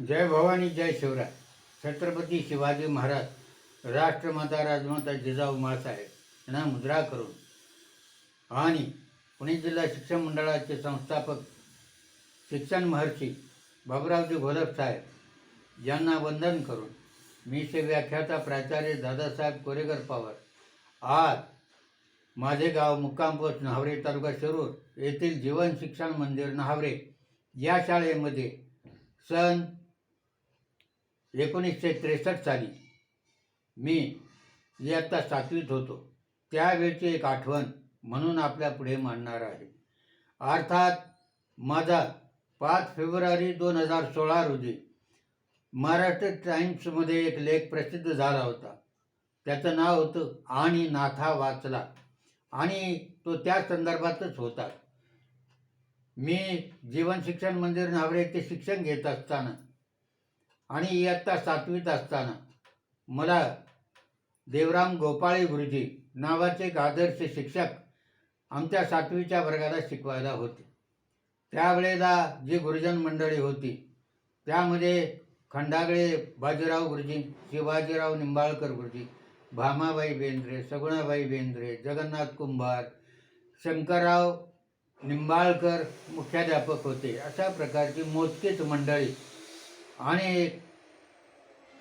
जय भवानी जय शिवराय. छत्रपती शिवाजी महाराज राष्ट्रमाता राजमाता जिजाऊ माळसाहेब यांना मुद्रा करून आणि पुणे जिल्हा शिक्षण मंडळाचे संस्थापक शिक्षण महर्षी बाबुरावजी घोलप साहेब यांना वंदन करून मी से व्याख्याता प्राचार्य दादासाहेब कोरेकर पवार आज माझे गाव मुक्काम न्हावरे तालुका शिरूर येथील जीवन शिक्षण मंदिर न्हावरे या शाळेमध्ये सन एकोणीसशे त्रेसष्ट साली मी इयत्ता सातवीत होतो. त्यावेळची एक आठवण म्हणून आपल्या पुढे मांडणार आहे. अर्थात माझा पाच फेब्रुवारी दोन हजार सोळा रोजी महाराष्ट्र टाइम्समध्ये एक लेख प्रसिद्ध झाला होता. त्याचं नाव होतं आणि नाथा वाचला. आणि तो त्या संदर्भातच होता. मी जीवन शिक्षण मंदिर नावरे येथे शिक्षण घेत असताना आणि इयत्ता सातवीत असताना मला देवराम गोपाळे गुरुजी नावाचे एक आदर्श शिक्षक आमच्या सातवीच्या वर्गाला शिकवायला होते. त्यावेळेला जी गुरुजन मंडळी होती त्यामध्ये खंडागळे बाजीराव गुरुजी शिवाजीराव निंबाळकर गुरुजी भामाबाई बेंद्रे सगुणाबाई बेंद्रे जगन्नाथ कुंभार शंकरराव निंबाळकर मुख्याध्यापक होते. अशा प्रकारची मोजकीच मंडळी आणि एक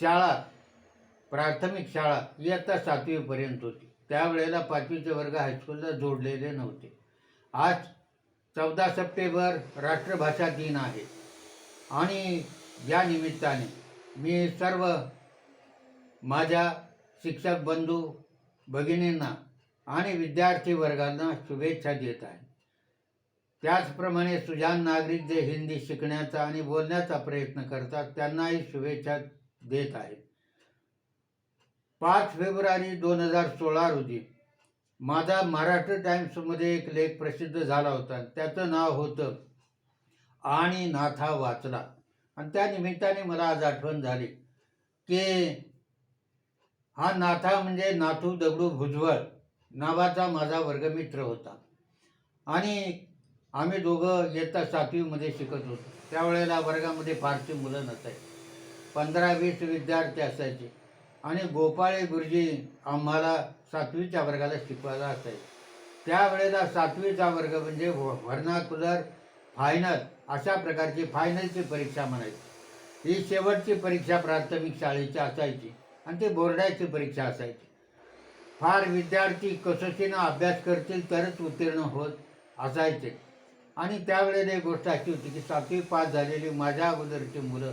शाळा प्राथमिक शाळा इयत्ता सातवीपर्यंत होती. त्यावेळेला पाचवीचे वर्ग हायस्कूलला जोडलेले नव्हते. आज चौदा सप्टेंबर राष्ट्रभाषा दिन आहे. आणि या निमित्ताने मी सर्व माझ्या शिक्षक बंधू भगिनींना आणि विद्यार्थी वर्गांना शुभेच्छा देत आहे. त्याचप्रमाणे सुजान नागरिक जे हिंदी शिकण्याचा आणि बोलण्याचा प्रयत्न करतात त्यांनाही शुभेच्छा देत आहे पाच फेब्रुवारी दोन हजार सोळा रोजी माझा महाराष्ट्र टाइम्समध्ये एक लेख प्रसिद्ध झाला होता. त्याचं नाव होतं आणि नाथा वाचला. आणि त्या निमित्ताने मला आज आठवण झाली की हा नाथा म्हणजे नाथू दगडू भुजबळ नावाचा माझा वर्गमित्र होता. आणि आम्ही दोघं इयत्ता सातवीमध्ये शिकत होतो. त्यावेळेला वर्गामध्ये फारशी मुलं नसायची. पंधरा वीस विद्यार्थी असायचे. आणि गोपाळे गुरुजी आम्हाला सातवीच्या वर्गाला शिकवायला असायचे. त्यावेळेला सातवीचा वर्ग म्हणजे व्हर्नाकुलर फायनल अशा प्रकारची फायनलची परीक्षा म्हणायची. ही शेवटची परीक्षा प्राथमिक शाळेची असायची आणि ती बोर्डाची परीक्षा असायची. फार विद्यार्थी कसोशीनं अभ्यास करतील तरच उत्तीर्ण होत असायचे. आणि त्यावेळेला एक गोष्ट अशी होती की सातवी पास झालेली माझ्या अगोदरची मुलं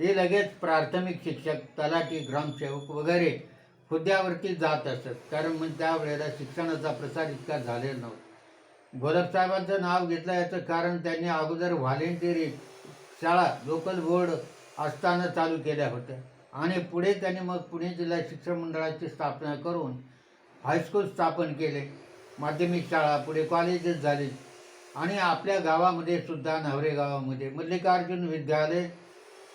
हे लगेच प्राथमिक शिक्षक तलाठी ग्रामसेवक वगैरे हुद्द्यावरती जात असत. कारण मग त्यावेळेला शिक्षणाचा प्रसार इतका झालेला नव्हता. गोलपसाहेबांचं नाव घेतलं याचं कारण त्यांनी अगोदर व्हॉलेंटिअरी शाळा लोकल बोर्ड असताना चालू केल्या होत्या. आणि पुढे त्यांनी मग पुणे जिल्हा शिक्षण मंडळाची स्थापना करून हायस्कूल स्थापन केले. माध्यमिक शाळा पुढे कॉलेजेस झाले. आणि आपल्या गावामध्ये सुद्धा नावरे गावामध्ये मल्लिकार्जुन विद्यालय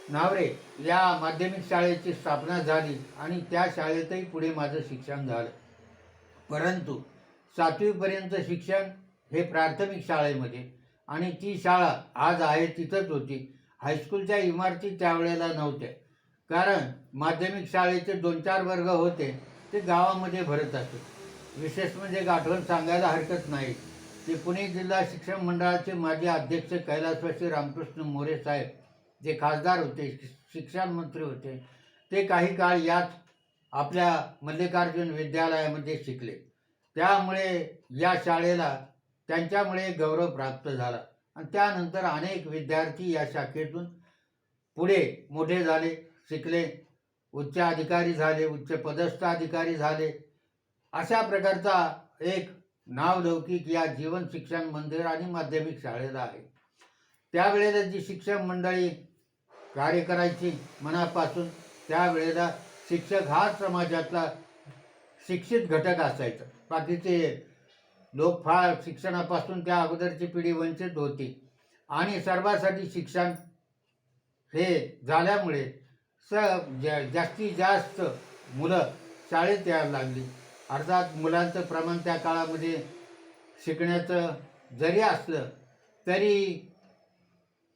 नावरे या माध्यमिक शाळेची स्थापना झाली आणि त्या शाळेतही पुढे माझं शिक्षण झालं. परंतु सातवीपर्यंत शिक्षण हे प्राथमिक शाळेमध्ये आणि ती शाळा आज आहे तिथंच होती. हायस्कूलच्या इमारती त्यावेळेला नव्हत्या. कारण माध्यमिक शाळेचे दोन चार वर्ग होते ते गावामध्ये भरत असत. विशेष म्हणजे गाठवण सांगायला हरकत नाही. ते पुणे जिल्हा शिक्षण मंडळाचे माजी अध्यक्ष कैलासवासी रामकृष्ण मोरे साहेब जे खासदार होते शिक्षण मंत्री होते ते काही काळ याच आपल्या मल्लिकार्जुन विद्यालयामध्ये शिकले. त्यामुळे या शाळेला त्यांच्यामुळे गौरव प्राप्त झाला. आणि त्यानंतर अनेक विद्यार्थी या शाखेतून पुढे मोठे झाले शिकले. उच्च अधिकारी झाले उच्च पदस्थ अधिकारी झाले. अशा प्रकारचा एक नावलौकिक या जीवन शिक्षण मंदिर आणि माध्यमिक शाळेला आहे. त्यावेळेला जी शिक्षण मंडळी कार्य करायची मनापासून त्यावेळेला शिक्षक हा समाजातला शिक्षित घटक असायचा. बाकीचे लोक फार शिक्षणापासून त्या अगोदरची पिढी वंचित होती. आणि सर्वांसाठी शिक्षण हे झाल्यामुळे स जा जास्तीत जास्त मुलं शाळेत यायला लागली. अर्थात मुलांचं प्रमाण त्या काळामध्ये शिकण्याचं जरी असलं तरी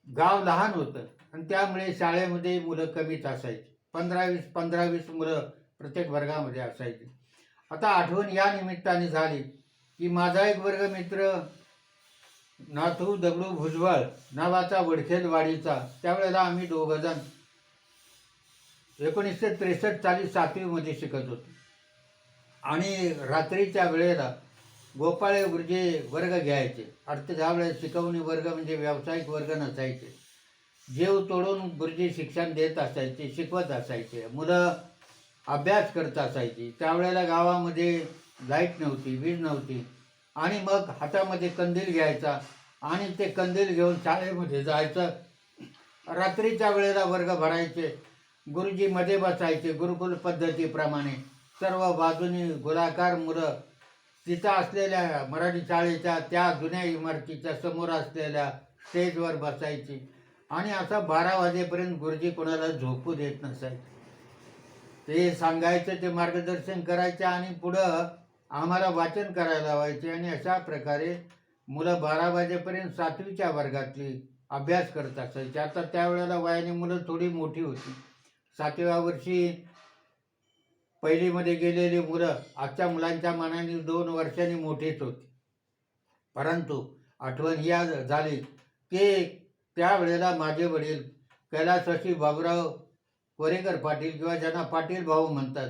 गाव लहान होतं. आणि त्यामुळे शाळेमध्ये मुलं कमीच असायची. पंधरा वीस पंधरा वीस मुलं प्रत्येक वर्गामध्ये असायची. आता आठवण या निमित्ताने झाली की माझा एक वर्गमित्र नाथू दगडू भुजबळ नावाचा वडखेलवाडीचा त्यावेळेला आम्ही दोघंजण एकोणीसशे त्रेसष्ट साली सातवीमध्ये शिकत होतो. आणि रात्रीच्या वेळेला गोपाळे गुरुजी वर्ग घ्यायचे. अर्थ वेळेस शिकवणी वर्ग म्हणजे व्यावसायिक वर्ग नसायचे. जीव तोडून गुरुजी शिक्षण देत असायचे शिकवत असायचे. मुलं अभ्यास करत असायची. त्यावेळेला गावामध्ये लाइट नव्हती वीज नव्हती. आणि मग हातामध्ये कंदील घ्यायचा आणि ते कंदील घेऊन शाळेमध्ये जायचं. रात्रीच्या वेळेला वर्ग भरायचे. गुरुजी मध्ये बसायचे गुरुकुल पद्धतीप्रमाणे. सर्व बाजूनी गोलाकार मुलं तिथं असलेल्या मराठी शाळेच्या त्या जुन्या इमारतीच्या समोर असलेल्या स्टेजवर बसायची. आणि असं बारा वाजेपर्यंत गुरुजी कोणाला झोपू देत नसायचे. ते सांगायचं ते मार्गदर्शन करायचे आणि पुढं आम्हाला वाचन करायला लावायचे. आणि अशा प्रकारे मुलं बारा वाजेपर्यंत सातवीच्या वर्गातली अभ्यास करत असायचे. आता त्यावेळेला वयाने मुलं थोडी मोठी होती. सातव्या वर्षी पहिलीमध्ये गेलेली मुलं आजच्या मुलांच्या मनाने दोन वर्षांनी मोठीच होती. परंतु आठवण या झाली की त्यावेळेला माझे वडील कैलासशी बाबुराव कोरेकर पाटील किंवा ज्यांना पाटील भाऊ म्हणतात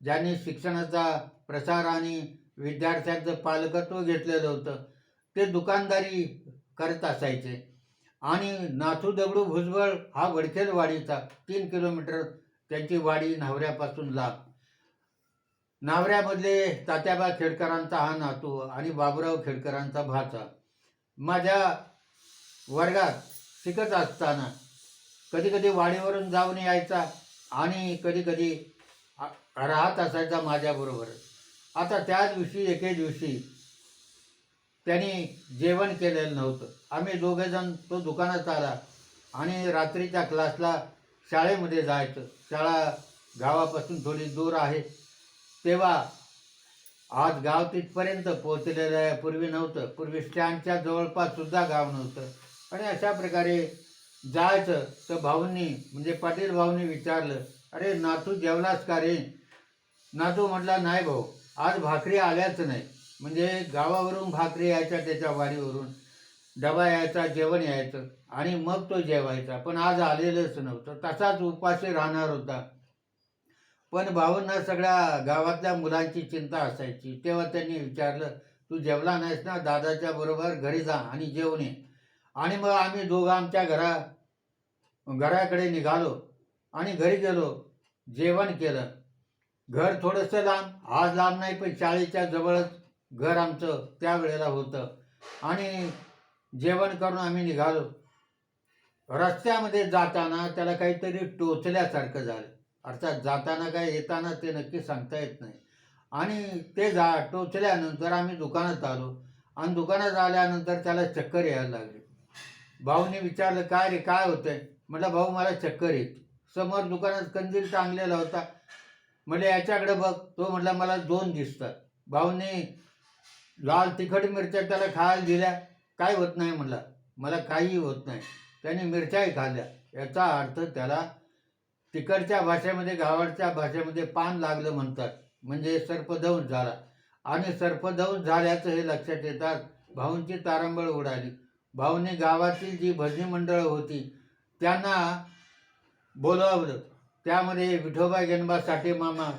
ज्यांनी शिक्षणाचा प्रसार आणि विद्यार्थ्यांचं पालकत्व घेतलेलं होतं ते दुकानदारी करत असायचे. आणि नाथू दगडू भुजबळ हा वडखेलवाडीचा तीन किलोमीटर त्यांची वाडी न्हावऱ्यापासून लाभ नावऱ्यामधले तात्याबा खेडकरांचा हा नातू आणि बाबुराव खेडकरांचा भाचा. माझ्या वर्गात शिकत असताना कधीकधी वाडीवरून जाऊन यायचा आणि कधीकधी राहत असायचा माझ्याबरोबर आता त्या दिवशी एके दिवशी त्यांनी जेवण केलेलं नव्हतं. आम्ही दोघेजण तो दुकानात आला आणि रात्रीच्या क्लासला शाळेमध्ये जायचं. शाळा गावापासून थोडी दूर आहे. तेव्हा आज गाव तिथपर्यंत पोहोचलेलं आहे. पूर्वी नव्हतं. पूर्वी स्टँडच्या जवळपास सुद्धा गाव नव्हतं. आणि अशा प्रकारे जायचं तर भाऊंनी म्हणजे पाटील भाऊंनी विचारलं अरे नातू जेवलास का रे? नातू म्हटला नाही भाऊ आज भाकरी आल्याच नाही. म्हणजे गावावरून भाकरी यायच्या त्याच्या वाडीवरून डबा यायचा जेवण यायचं आणि मग तो जेवायचा. पण आज आलेलंच नव्हतं. तसाच उपाशी राहणार होता. पण भाऊंना सगळ्या गावातल्या मुलांची चिंता असायची. तेव्हा त्यांनी विचारलं तू जेवला नाहीस ना? दादाच्या बरोबर घरी जा आणि जेवण ये. आणि मग आम्ही दोघं आमच्या घरा घराकडे निघालो आणि घरी गेलो. जेवण केलं. घर थोडंसं लांब आज लांब नाही पण शाळेच्या जवळच घर आमचं त्यावेळेला होतं. आणि जेवण करून आम्ही निघालो. रस्त्यामध्ये जाताना त्याला काहीतरी टोचल्यासारखं झालं. अर्थात जाताना काय येताना ते नक्की सांगता येत नाही. आणि ते जा टोचल्यानंतर आम्ही दुकानात आलो. आणि दुकानात आल्यानंतर त्याला चक्कर यायला लागली. भाऊने विचारलं काय रे काय होतंय? म्हटलं भाऊ मला चक्कर येत. समोर दुकानात कंदील टांगलेला होता. म्हणजे याच्याकडे बघ. तो म्हटला मला दोन दिसतात. भाऊने लाल तिखट मिरच्या त्याला खायला दिल्या. काय होत नाही म्हटला. मला काही होत नाही. त्याने मिरच्याही खाल्ल्या. याचा अर्थ त्याला तिकडच्या भाषेमध्ये गावाडच्या भाषेमध्ये पान लागलं म्हणतात. म्हणजे सर्पदंश झाला. आणि सर्पदंश झाल्याचं हे लक्षात येतात. भाऊंची तारंबळ उडाली. भाऊने गावातील जी भजनी मंडळं होती त्यांना बोलावलं. त्यामध्ये विठोबा गेनबा साठे मामा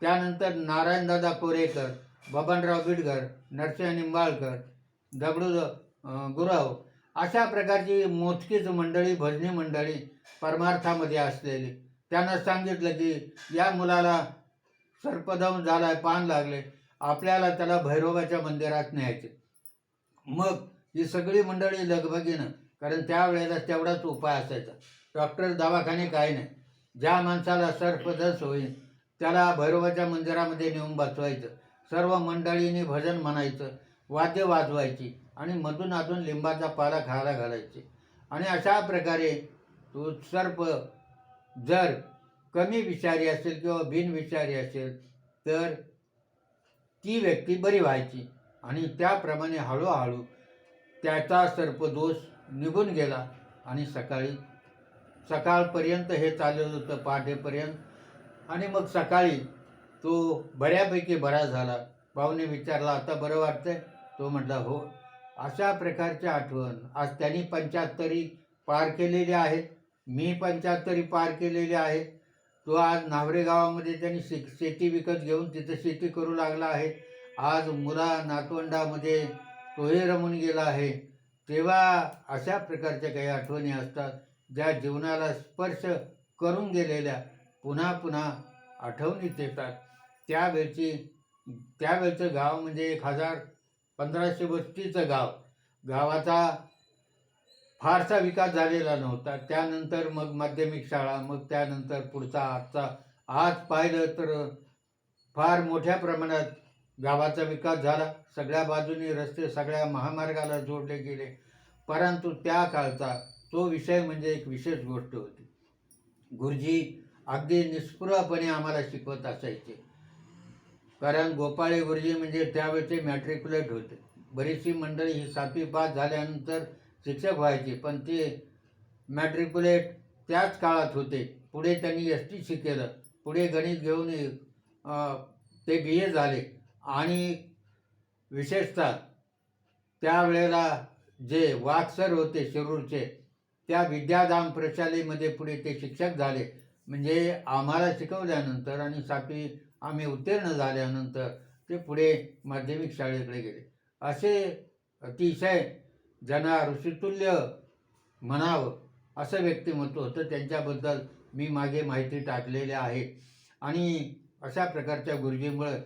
त्यानंतर नारायणदादा कोरेकर बबनराव बिडकर नरसिंह निंबाळकर दगडू गुराव अशा प्रकारची मोजकीच मंडळी भजनी मंडळी परमार्थामध्ये असलेली. त्यांना सांगितलं की या मुलाला सर्पदम झालाय पान लागले. आपल्याला त्याला भैरोबाच्या मंदिरात न्यायचे. मग ही सगळी मंडळी लगबगीनं कारण त्यावेळेला तेवढाच उपाय असायचा. डॉक्टर दवाखाने काही नाही. ज्या माणसाला सर्पदस होईल त्याला भैरोबाच्या मंदिरामध्ये नेऊन बसवायचं. सर्व मंडळींनी भजन म्हणायचं वाद्य वाजवायची आणि मधून अजून लिंबाचा पाला खायला घालायचे. आणि अशा प्रकारे तो सर्प जर कमी विषारी असेल किंवा बिनविषारी असेल तर ती व्यक्ती बरी व्हायची. आणि त्याप्रमाणे हळूहळू त्याचा सर्पदोष निघून गेला. आणि सकाळी सकाळपर्यंत हे चाललं होतं पहाटेपर्यंत. आणि मग सकाळी तो बऱ्यापैकी बरा झाला. भाऊने विचारला आता बरं वाटतंय? तो म्हटला हो. अशा प्रकारची आठवण आज त्यांनी पंच्याहत्तरी पार केलेली आहेत मी पंच्याहत्तरी पार केलेली आहे तो आज नावरे गावामध्ये त्यांनी शे शेती विकत घेऊन तिथं शेती करू लागला आहे. आज मुला नातवंडामध्ये तोही रमून गेला आहे. तेव्हा अशा प्रकारच्या काही आठवणी असतात ज्या जीवनाला स्पर्श करून गेलेल्या पुन्हा पुन्हा आठवणीत येतात. त्यावेळची त्यावेळचं गाव म्हणजे एक हजार पंधराशे वस्तीचं गाव. गावाचा फारसा विकास झालेला नव्हता. त्यानंतर मग माध्यमिक शाळा मग त्यानंतर पुढचा आजचा. आज पाहिलं तर फार मोठ्या प्रमाणात गावाचा विकास झाला. सगळ्या बाजूनी रस्ते सगळ्या महामार्गाला जोडले गेले. परंतु त्या काळचा तो विषय म्हणजे एक विशेष गोष्ट होती. गुरुजी अगदी निष्पृहपणे आम्हाला शिकवत असायचे. कारण गोपाळे गुरुजी म्हणजे त्यावेळचे मॅट्रिक्युलेट होते. बरीचशी मंडळी ही सातवी पास झाल्यानंतर शिक्षक व्हायचे पण ते मॅट्रिक्युलेट त्याच काळात होते. पुढे त्यांनी एस टी शिकेलं पुढे गणित घेऊन ते बी ए झाले. आणि विशेषतः त्यावेळेला जे वाकसर होते शिरूरचे त्या विद्याधाम प्रशालेमध्ये पुढे ते शिक्षक झाले. म्हणजे आम्हाला शिकवल्यानंतर आणि सातवी आम्ही उत्तीर्ण झाल्यानंतर ते पुढे माध्यमिक शाळेकडे गेले. असे अतिशय ज्यांना ऋषितुल्य म्हणावं असं व्यक्तिमत्व होतं. त्यांच्याबद्दल मी मागे माहिती टाकलेल्या आहे. आणि अशा प्रकारच्या गुरुजीमुळं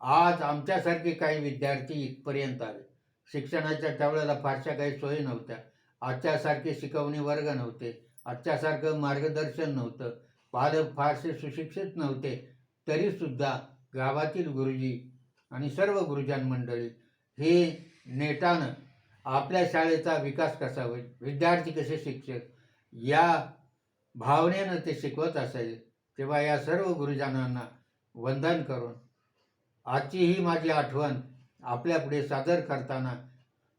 आज आमच्यासारखे काही विद्यार्थी इथपर्यंत आले. शिक्षणाच्या त्यावेळेला फारशा काही सोयी नव्हत्या. आजच्यासारखे शिकवणी वर्ग नव्हते. आजच्यासारखं मार्गदर्शन नव्हतं. पालक फारसे सुशिक्षित नव्हते. तरीसुद्धा गावातील गुरुजी आणि सर्व गुरुजन मंडळी हे नेटानं आपल्या शाळेचा विकास कसा होईल? विद्यार्थी कसे शिक्षक? या भावनेनं ते शिकवत असेल तेव्हा या सर्व गुरुजनांना वंदन करून आजची ही माझी आठवण आपल्यापुढे सादर करताना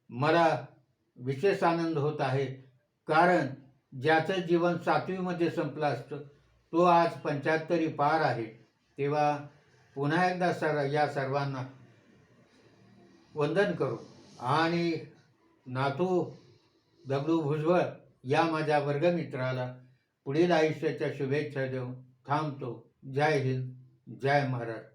मला विशेष आनंद होत आहे. कारण ज्याचं जीवन सातवीमध्ये संपलं असतं तो आज पंच्याहत्तरी पार आहे. तेव्हा पुन्हा एकदा सर या सर्वांना वंदन करू. आणि नातू दगडू भुजबळ या माझ्या वर्गमित्राला पुढील आयुष्याच्या शुभेच्छा देऊन थांबतो. जय हिंद जय महाराष्ट्र.